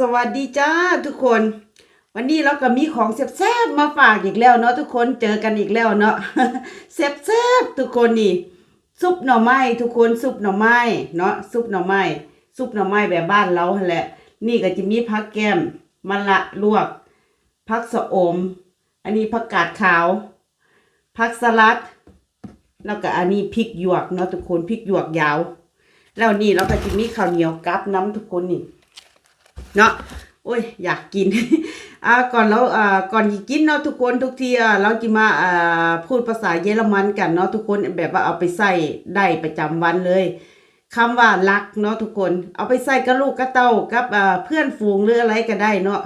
สวัสดีจ้าทุกคน วันนี้เราก็มีของแซ่บๆมาฝากอีกแล้วเนาะทุกคนเจอกันอีกแล้วเนาะแซ่บๆทุกคนนี่ซุปหน่อไม้ทุกคนซุปหน่อไม้เนาะซุปหน่อไม้ซุปหน่อไม้แบบบ้านเราแหละ นี่ก็จะมีผักแก้มมะละลวกผักสะอม อันนี้ผักกาดขาวผักสลัด แล้วก็อันนี้พริกหยวกเนาะทุกคนพริกหยวกยาว แล้วนี่เราก็จะมีข้าวเหนียวกับน้ำทุกคนนี่ เนาะโอ้ยอยากกินอ่าก่อนแล้วอ่าก่อนกินเนาะทุกคนทุกทีอ่าเราจะมาอ่าพูดภาษาเยอรมันกันเนาะทุกคนแบบว่าเอาไปใส่ได้ประจำวันเลย คำว่ารักเนาะทุกคนเอาไปใส่กับลูกกับเต้ากับอ่าเพื่อนฝูงหรืออะไรก็ได้เนาะ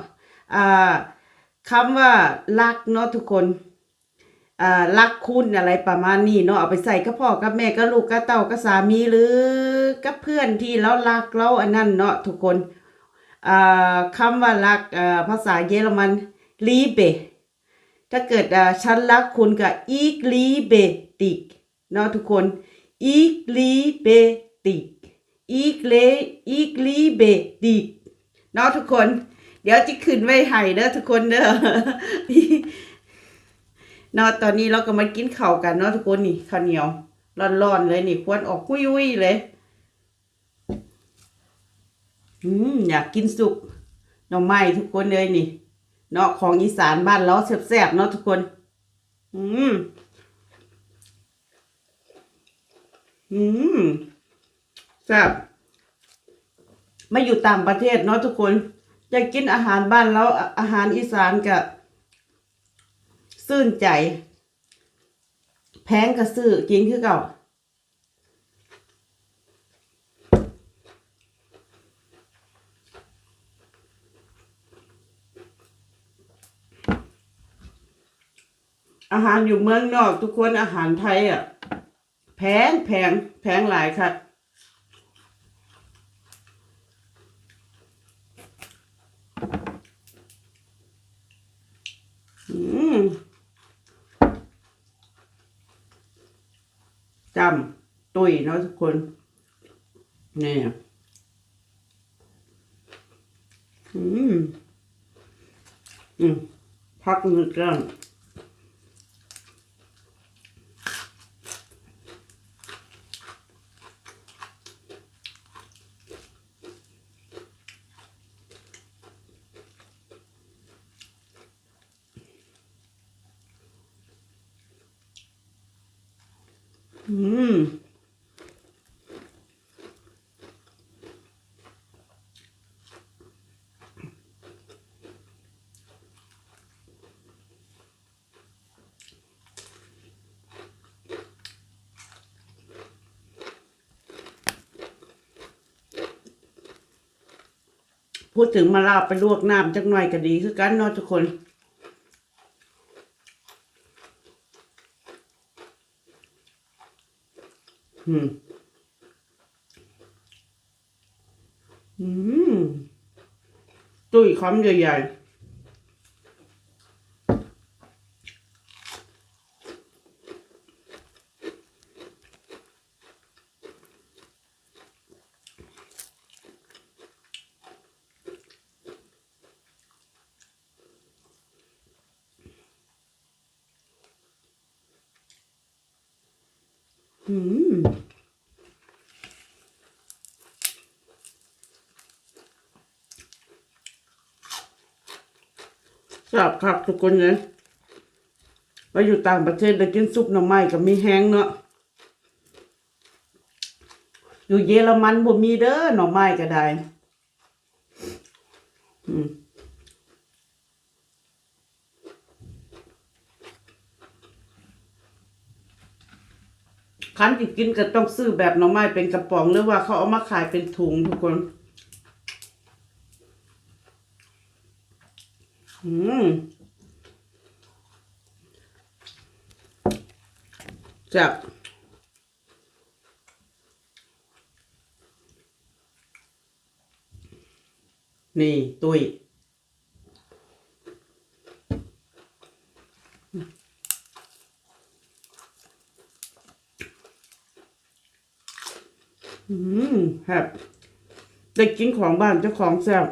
อ่าคำว่ารักเนาะทุกคนอ่ารักคุณอะไรประมาณนี้เนาะเอาไปใส่กับพ่อกับแม่กับลูกกับเต้ากับสามีหรือกับเพื่อนที่เรารักเราอันนั้นเนาะทุกคน คำว่ารักภาษาเยอรมันลีเบถ้าเกิดฉันรักคุณก็อีกลีเบติกนะทุกคนอีกลีเบติกอีกเลอีกลีเบติกนะทุกคน เดี๋ยวจะขึ้นไว้ให้เด้อทุกคนเด้อเนาะตอนนี้เราก็มากินข้าวกันนะทุกคนนี่ข้าวเหนียวร้อนๆเลยนี่ควรออกกุ้ยๆเลย อืมอยากกินสุกหน่อไม้ทุกคนเลยนี่เนาะของอีสานบ้านเราแซ่บๆเนาะทุกคน อืมอืมแซ่บมาอยู่ต่างประเทศเนาะทุกคนอยากกินอาหารบ้านเราวอาหารอีสานกับซื่นใจ แพงกับซื้อกินคือเก่า อาหารอยู่เมืองนอก ทุกคนอาหารไทยอะ แพงแพงแพงหลายค่ะจำตุยเนาะทุกคน นี่อืม อืม พักหนึกเรื่ง พูดถึงมาลาไปลวกน้ำจักหน่อยก็ดีคือกันเนาะทุกคน อืมอืมตุ้ยคำใหญ่ๆ ชอบครับทุกคนเลยไปอยู่ต่างประเทศได้กินซุปหน่อไม้กับมีแห้งเนาะ อยู่เยอรมันบ่มีเด้อหน่อไม้ก็ได้ อืม คันที่กินก็ต้องซื้อแบบหน่อไม้เป็นกระป๋องหรือว่าเขาเอามาขายเป็นถุงทุกคน อืมจับนี่ ตุ้ย อืมครับได้กินของบ้านเจ้าของแซ่บ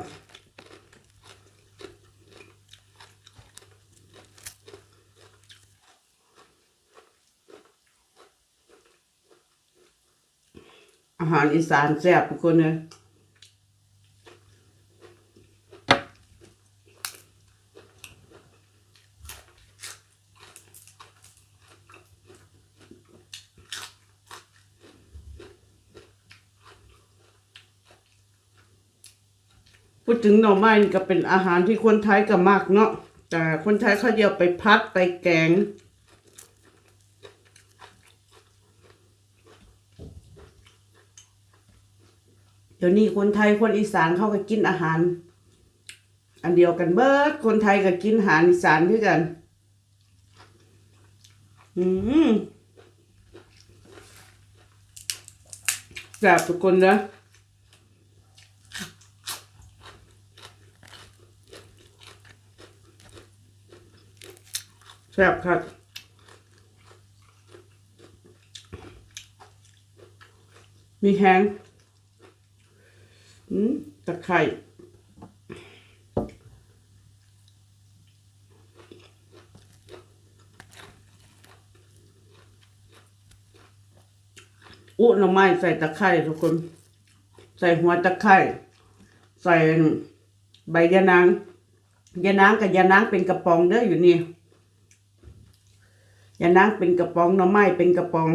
อาหารอีสานแซ่บทุกคนเลย พูดถึงหน่อไม้นี่ก็เป็นอาหารที่คนไทยก็มากเนาะแต่คนไทยเขาเดียวไปพัดไปแกงเดี๋ยวนี้คนไทยคนอีสานเขาก็กินอาหาร อันเดียวกันเบิดคนไทยก็กินอาหารอีสานด้วยกัน อืมแซ่บทุกคนนะ ซ่บครับมีแห้งอืมตะไคร่อุ้หน่อไม้ใส่ตะไคร่ทุกคน ใส่หัวตะไคร่ใส่ใบยะนางยะนางกับยะนางเป็นกระป๋องเด้ออยู่นี่ อย่านั่งเป็นกระป๋องหน่อไม้เป็นกระป๋อง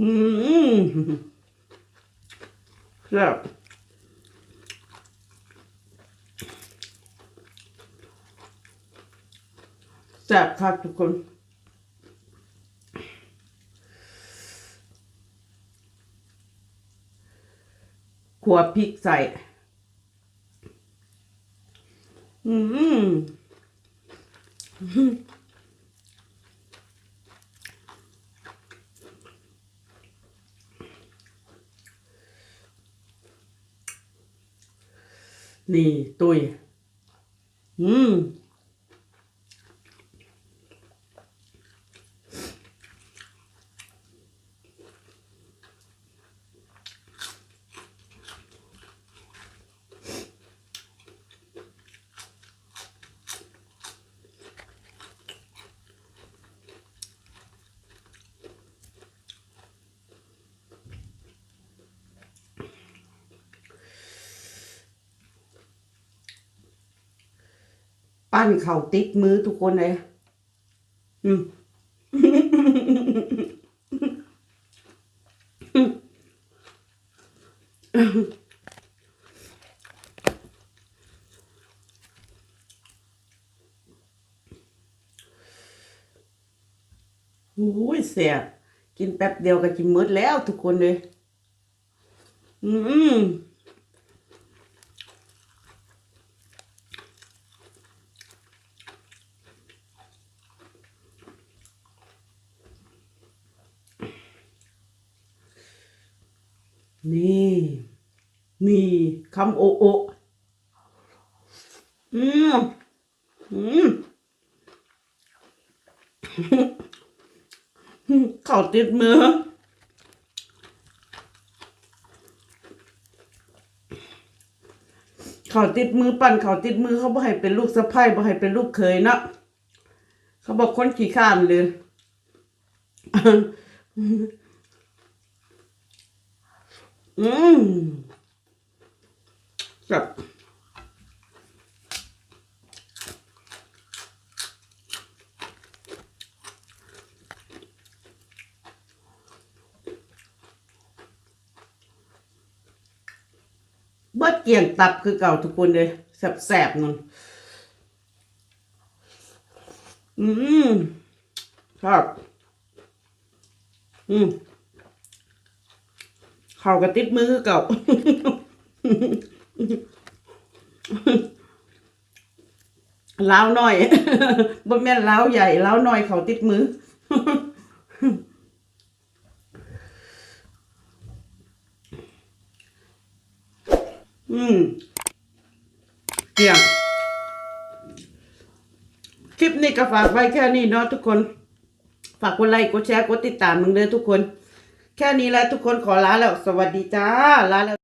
อืมครับแซ่บครับทุกคนขัวพริกใส่ อืม นี่ตุย ปั้นเข่าติดมือทุกคนเลยอืมโอ้ยเสียกินแป๊บเดียวก็กินหมดแล้วทุกคนเลย อืม นี่นี่คำโอโออืมอืมเข่าติดมือเขาติดมือปั่นเขาติดมือเขาบ่ให้เป็นลูกสะใภ้บ่ให้เป็นลูกเขยนะเขาบอกคนขี้ข้านเลย อืมแบบเบิดเกี่ยงตับคือเก่าทุกคนเลยแสบๆนั่นอืมครับอืม เขากระติดมือเก่าเล้าหน่อยบ่แม่นเล้าใหญ่เล้าหน่อยเขาติดมือ อืมเกี่ยงคลิปนี้ก็ฝากไว้แค่นี้เนาะทุกคน ฝากกดไลค์กดแชร์กดติดตามมึงเด้อทุกคน แค่นี้แล้วทุกคนขอลาแล้ว สวัสดีจ้าลาแล้ว